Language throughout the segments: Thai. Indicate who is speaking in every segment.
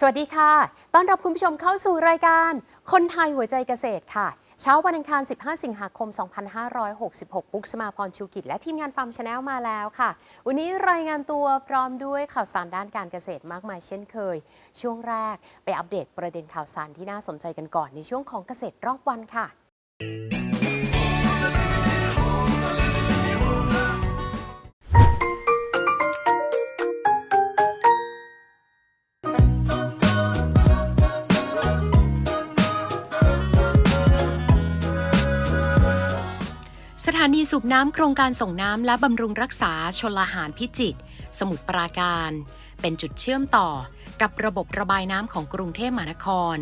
Speaker 1: สวัสดีค่ะ ต้อนรับคุณผู้ชมเข้าสู่รายการ คนไทยหัวใจเกษตรค่ะ เช้าวันอังคาร 15 สิงหาคม 2566 ปุ๊กสมาพรชูกิจ และทีมงานฟาร์มชาแนลมาแล้วค่ะ วันนี้รายงานตัวพร้อมด้วยข่าวสารด้านการเกษตรมากมายเช่นเคย ช่วงแรกไปอัปเดตประเด็นข่าวสารที่น่าสนใจกันก่อนในช่วงของเกษตรรอบวันค่ะ สถานีสูบน้ำโครงการส่งน้ำและบำรุงรักษาชลาหารพิจิตรสมุทรปราการ เป็นจุดเชื่อมต่อกับระบบระบายน้ำของกรุงเทพมหานคร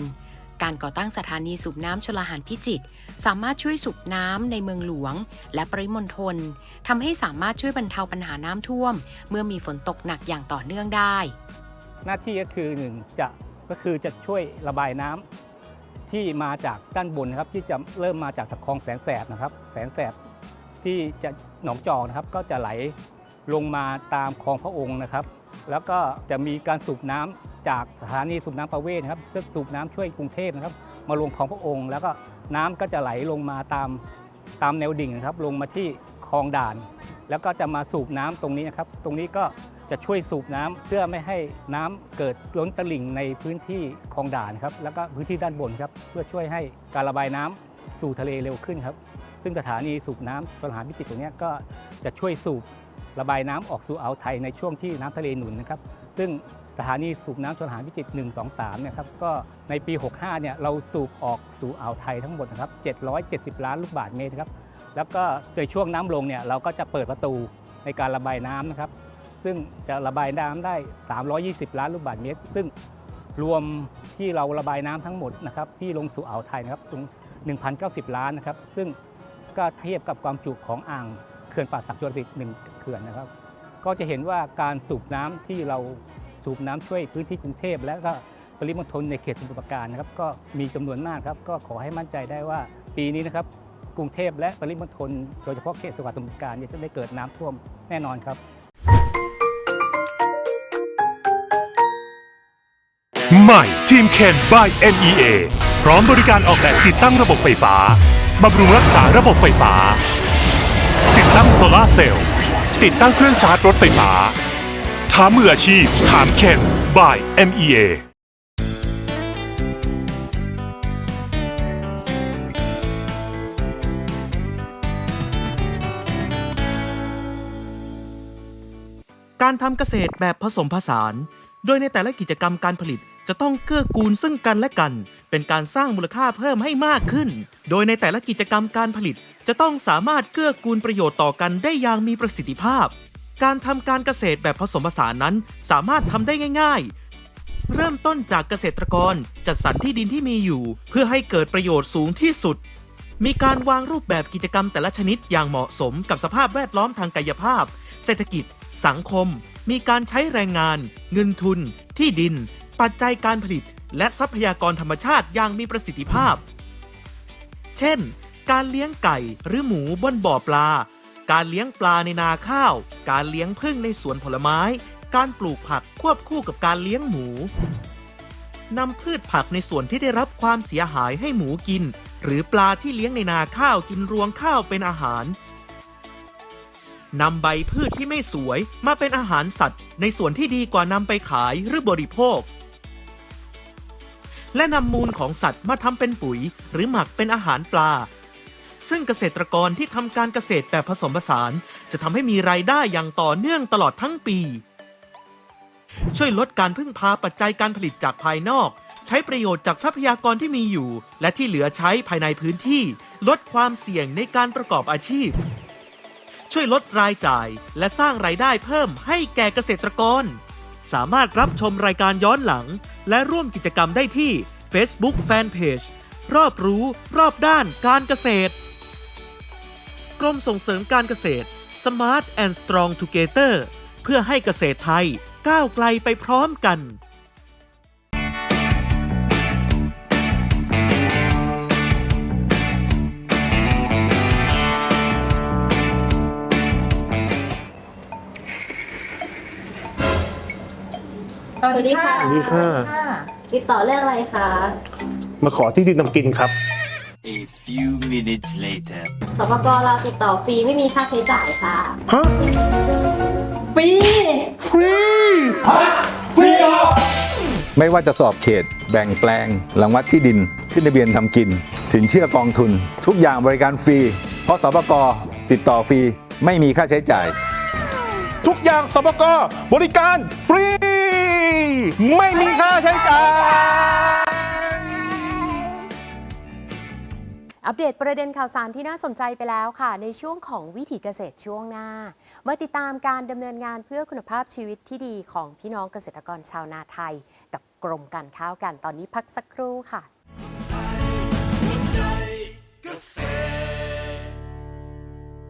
Speaker 1: การก่อตั้งสถานีสูบน้ำชลาหารพิจิตรสามารถช่วยสูบน้ำในเมืองหลวง และปริมณฑลทำให้สามารถช่วยบรรเทาปัญหาน้ำท่วม เมื่อมีฝนตกหนักอย่างต่อเนื่องได้
Speaker 2: หน้าที่ก็คือหนึ่งจะก็คือจะช่วยระบายน้ำ ที่มาจากด้านบนนะครับ ที่จะเริ่มมาจากคลองแสนแสบนะครับ แสนแสบที่จะหนองจอกนะครับ ก็จะไหลลงมาตามคลองพระองค์นะครับ แล้วก็จะมีการสูบน้ำจากสถานีสูบน้ำประเวศนะครับสูบน้ำช่วยกรุงเทพนะครับ มาลงคลองพระองค์ แล้วก็น้ำก็จะไหลลงมาตามตามแนวดิ่งนะครับ ลงมาที่คลองด่าน แล้วก็จะมาสูบน้ำตรงนี้นะครับ ตรงนี้ก็ จะช่วยสูบน้ำเพื่อไม่ให้น้ำเกิดล้นตลิ่งในพื้นที่คลองด่านครับแล้วก็พื้นที่ด้านบนครับเพื่อช่วยให้การระบายน้ำสู่ทะเลเร็วขึ้นครับ ซึ่งสถานีสูบน้ำสถานพิจิตรตรงนี้ก็จะช่วยสูบระบายน้ำออกสู่อ่าวไทยในช่วงที่น้ำทะเลหนุนนะครับ ซึ่งสถานีสูบน้ำชลหารพิจิตร1 2 3เนี่ยครับก็ในปี 65เนี่ยเราสูบออกสู่อ่าวไทยทั้งหมดนะครับ770 ล้านลูกบาศก์เมตรครับแล้วก็โดยช่วงน้ำลงเนี่ยเราก็จะเปิดประตูในการระบายน้ำนะครับ ซึ่งจะระบายน้ำได้ 320 ล้านลูกบาศก์เมตร ซึ่งรวมที่เราระบายน้ำทั้งหมดนะครับที่ลงสู่อ่าวไทยนะครับตรง1,090 ล้านนะครับ ซึ่งก็เทียบกับความจุของอ่างเขื่อนป่าสักชลสิทธิ์หนึ่งเขื่อนนะครับ ก็จะเห็นว่าการสูบน้ำที่เราสูบน้ำช่วยพื้นที่กรุงเทพ และก็ปริมณฑลในเขตสมุทรปราการนะครับ ก็มีจำนวนมากครับ ก็ขอให้มั่นใจได้ว่าปีนี้นะครับ กรุงเทพและปริมณฑลโดยเฉพาะเขตสมุทรปราการจะไม่เกิดน้ำท่วมแน่นอนครับ
Speaker 3: ใหม่ทีมเคน by NEA พร้อมบริการออกแบบติดตั้งระบบไฟฟ้า บำรุงรักษาระบบไฟฟ้า ติดตั้งโซลาเซลล์ติดตั้งเครื่องชาร์จรถไฟฟ้า ถามมืออาชีพ ถามเคน by NEA
Speaker 4: การทำเกษตรแบบผสมผสาน โดยในแต่ละกิจกรรมการผลิต จะต้องเกื้อกูลซึ่งกันและกัน เป็นการสร้างมูลค่าเพิ่มให้มากขึ้น โดยในแต่ละกิจกรรมการผลิต จะต้องสามารถเกื้อกูลประโยชน์ต่อกันได้อย่างมีประสิทธิภาพ การทำการเกษตรแบบผสมผสานนั้น สามารถทำได้ง่าย ๆ เริ่มต้นจากเกษตรกรจัดสรรที่ดินที่มีอยู่ เพื่อให้เกิดประโยชน์สูงที่สุด มีการวางรูปแบบกิจกรรมแต่ละชนิดอย่างเหมาะสมกับสภาพแวดล้อมทางกายภาพ เศรษฐกิจ สังคม มีการใช้แรงงาน เงินทุน ที่ดิน ปัจจัยการผลิตและทรัพยากรธรรมชาติอย่างมีประสิทธิภาพ เช่น การเลี้ยงไก่หรือหมูบนบ่อปลา การเลี้ยงปลาในนาข้าว การเลี้ยงผึ้งในสวนผลไม้ การปลูกผักควบคู่กับการเลี้ยงหมูนำพืชผักในส่วนที่ได้รับความเสียหายให้หมูกิน หรือปลาที่เลี้ยงในนาข้าวกินรวงข้าวเป็นอาหารนำใบพืชที่ไม่สวยมาเป็นอาหารสัตว์ ในส่วนที่ดีกว่านำไปขายหรือบริโภค และนำมูลของสัตว์มาทำเป็นปุ๋ย หรือหมักเป็นอาหารปลา ซึ่งเกษตรกรที่ทำการเกษตรแบบผสมผสาน จะทำให้มีรายได้อย่างต่อเนื่องตลอดทั้งปี ช่วยลดการพึ่งพาปัจจัยการผลิตจากภายนอก ใช้ประโยชน์จากทรัพยากรที่มีอยู่ และที่เหลือใช้ภายในพื้นที่ ลดความเสี่ยงในการประกอบอาชีพ ช่วยลดรายจ่าย และสร้างรายได้เพิ่มให้แก่เกษตรกร สามารถรับชมรายการย้อนหลัง และร่วมกิจกรรมได้ที่ Facebook Fanpage รอบรู้รอบด้านการเกษตร กรมส่งเสริมการเกษตร Smart and Strong Together เพื่อให้เกษตรไทยก้าวไกลไปพร้อมกัน
Speaker 5: สวัสดีค่ะ
Speaker 6: สวัสดีค่ะ
Speaker 5: ติดต่อเรื่องอะไรคะ
Speaker 6: มาขอที่ดินทำกินครับ
Speaker 7: A few minutes later.
Speaker 5: สปกเราติดต่อฟรีไม่มีค่าใช้จ่ายค่ะ
Speaker 6: ฮะ
Speaker 5: ฟรี
Speaker 6: ฟรี
Speaker 8: ไม่ว่าจะสอบเขต แบ่งแปลงรังวัดที่ดิน ขึ้นทะเบียนทำกิน สินเชื่อกองทุน ทุกอย่างบริการฟรี เพราะสปกติดต่อฟรี ไม่มีค่าใช้จ่าย
Speaker 6: ทุกอย่างสปกบริการฟรี ไม่มีค่าใช้จ่าย
Speaker 1: อัปเดตประเด็นข่าวสารที่น่าสนใจไปแล้วค่ะ ในช่วงของวิถีเกษตรช่วงหน้า มาติดตามการดำเนินงานเพื่อคุณภาพชีวิตที่ดีของพี่น้องเกษตรกรชาวนาไทย กับกรมการข้าวกันตอนนี้พักสักครู่ค่ะ
Speaker 7: Gatse.